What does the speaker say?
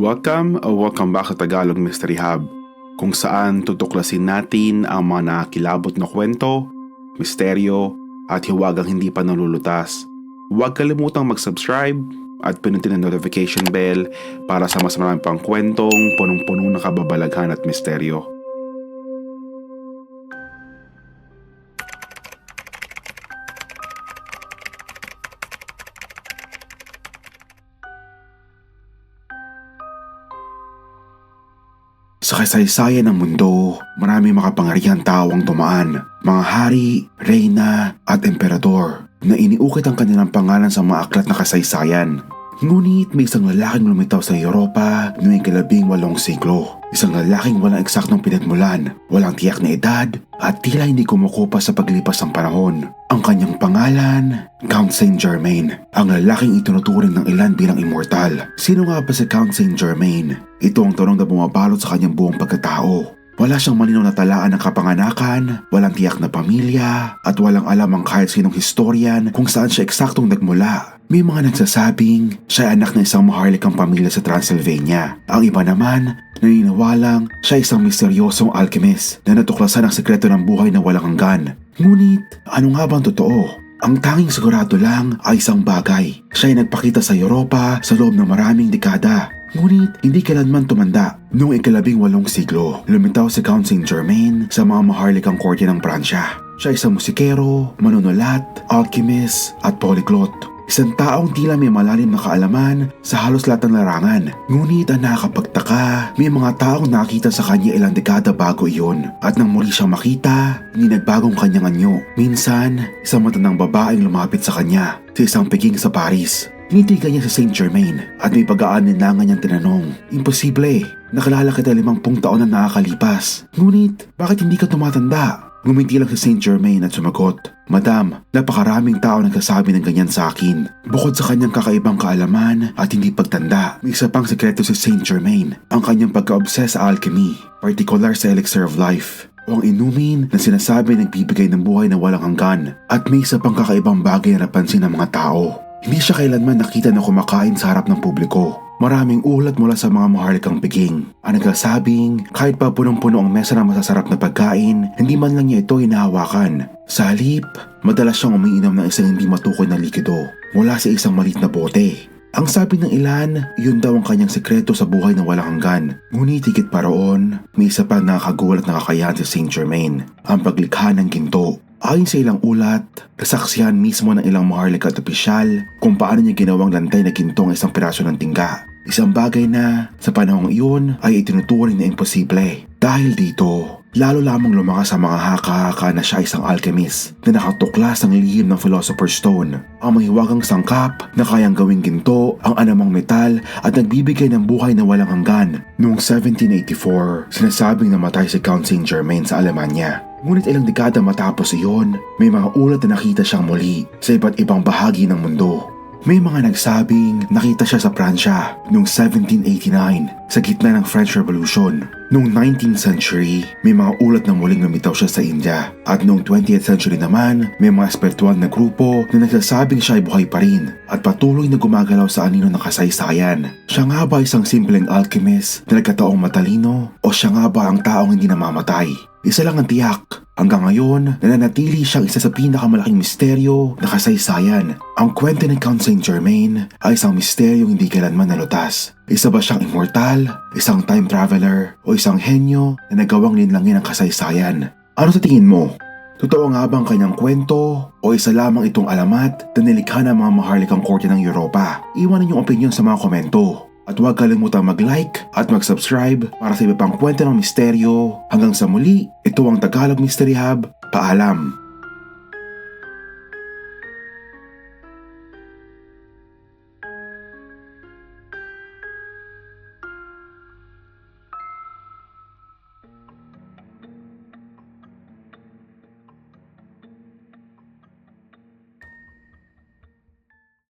Welcome o welcome back sa Tagalog Mystery Hub kung saan tutuklasin natin ang mga nakakilabot na kwento, misteryo at hiwagang hindi pa nalulutas. Huwag kalimutang mag-subscribe at pinutin ang notification bell para sa mas marami pang kwentong punong-puno ng kababalaghan at misteryo. Sa kasaysayan ng mundo, maraming makapangyarihang tao ang tumaan. Mga hari, reyna, at emperador na iniukit ang kanilang pangalan sa mga aklat na kasaysayan. Ngunit may isang lalaking lumitaw sa Europa noong ikalabing walong siglo. Isang lalaking walang eksaktong pinagmulan, walang tiyak na edad, at tila hindi kumukupa sa paglipas ng panahon. Ang kanyang pangalan, Count Saint Germain, ang lalaking itinuturing ng ilan bilang immortal. Sino nga ba si Count Saint Germain? Ito ang tanong na bumabalot sa kanyang buong pagkatao. Wala siyang malinaw na talaan ng kapanganakan, walang tiyak na pamilya, at walang alam ang kahit sinong historian kung saan siya eksaktong nagmula. May mga nagsasabing siya ay anak ng isang maharlikang pamilya sa Transylvania. Ang iba naman, naniniwalang siya ay isang misteryosong alchemist na natuklasan ang sekreto ng buhay na walang hanggan. Ngunit, ano nga bang totoo? Ang tanging sigurado lang ay isang bagay. Siya ay nagpakita sa Europa sa loob ng maraming dekada. Ngunit hindi kailanman tumanda. Noong ikalabing walong siglo, lumitaw si Count Saint Germain sa mga maharlikang korte ng Pransya. Siya ay isang musikero, manunulat, alchemist at polyglot. Isang taong tila may malalim na kaalaman sa halos lahat ng larangan. Ngunit ang nakakapagtaka, may mga taong nakita sa kanya ilang dekada bago iyon. At nang muli siyang makita, hindi nagbagong kanyang anyo. Minsan, isang matandang babaeng lumapit sa kanya sa isang piging sa Paris. Tinitigan niya sa Saint Germain at may pag-aaninlangan niyang tinanong. Imposible, nakalala kita limampung taon na nakakalipas. Ngunit, bakit hindi ka tumatanda? Ngumiti lang si Saint Germain at sumagot, Madam, napakaraming tao nagsasabi ng ganyan sa akin. Bukod sa kanyang kakaibang kaalaman at hindi pagtanda, may isa pang sekreto si Saint Germain, ang kanyang pagka-obsess sa alchemy, particular sa elixir of life o ang inumin na sinasabi nagbibigay ng buhay na walang hanggan at may isa pang kakaibang bagay na napansin ng mga tao. Hindi siya kailanman nakita na kumakain sa harap ng publiko. Maraming ulat mula sa mga maharlikang piging. Ang nagsasabing kahit pa punong-puno ang mesa ng masasarap na pagkain, hindi man lang niya ito hinahawakan. Sa halip, madalas siyang umiinom ng isang hindi matukoy na likido mula sa isang malit na bote. Ang sabi ng ilan, yun daw ang kanyang sekreto sa buhay na walang hanggan. Ngunit higit pa roon, may isa pang nakakagulat na kakayahan si Saint Germain, ang paglikha ng ginto. Ayon sa ilang ulat, nasaksihan mismo ng ilang maharlik at opisyal kung paano niya ginawang lantay na ginto ang isang piraso ng tingga. Isang bagay na sa panahong iyon ay itinuturing na imposible. Dahil dito, lalo lamang lumakas ang mga haka-haka na siya isang alchemist na nakatuklas ng lihim ng Philosopher's Stone, ang mahiwagang sangkap na kayang gawing ginto ang anamang metal at nagbibigay ng buhay na walang hanggan. Noong 1784, sinasabing namatay si Count Saint Germain sa Alemanya. Ngunit ilang dekada matapos iyon, may mga ulat na nakita siyang muli sa iba't ibang bahagi ng mundo. May mga nagsabing nakita siya sa Pransya noong 1789 sa gitna ng French Revolution. Noong 19th century, may mga ulat na muling lumitaw siya sa India. At noong 20th century naman, may mga espiritual na grupo na nagsasabing siya ay buhay pa rin at patuloy na gumagalaw sa anino ng kasaysayan. Siya nga ba isang simpleng alchemist na nagkataong matalino o siya nga ba ang taong hindi namamatay? Isa lang ang tiyak. Hanggang ngayon, nananatili siyang isa sa pinakamalaking misteryo na kasaysayan. Ang kwento ni Count Saint Germain ay isang misteryong hindi kailanman nalutas. Isa ba siyang immortal, isang time traveler, o isang henyo na nagawang linlangin ang kasaysayan? Ano sa tingin mo? Totoo nga ba ang kanyang kwento o isa lamang itong alamat na nilikha ng mga maharlikang korte ng Europa? Iwan ninyong opinion sa mga komento. At huwag kalimutang mag-like at mag-subscribe para sa iba pang kwento ng misteryo. Hanggang sa muli, ito ang Tagalog Mystery Hub. Paalam!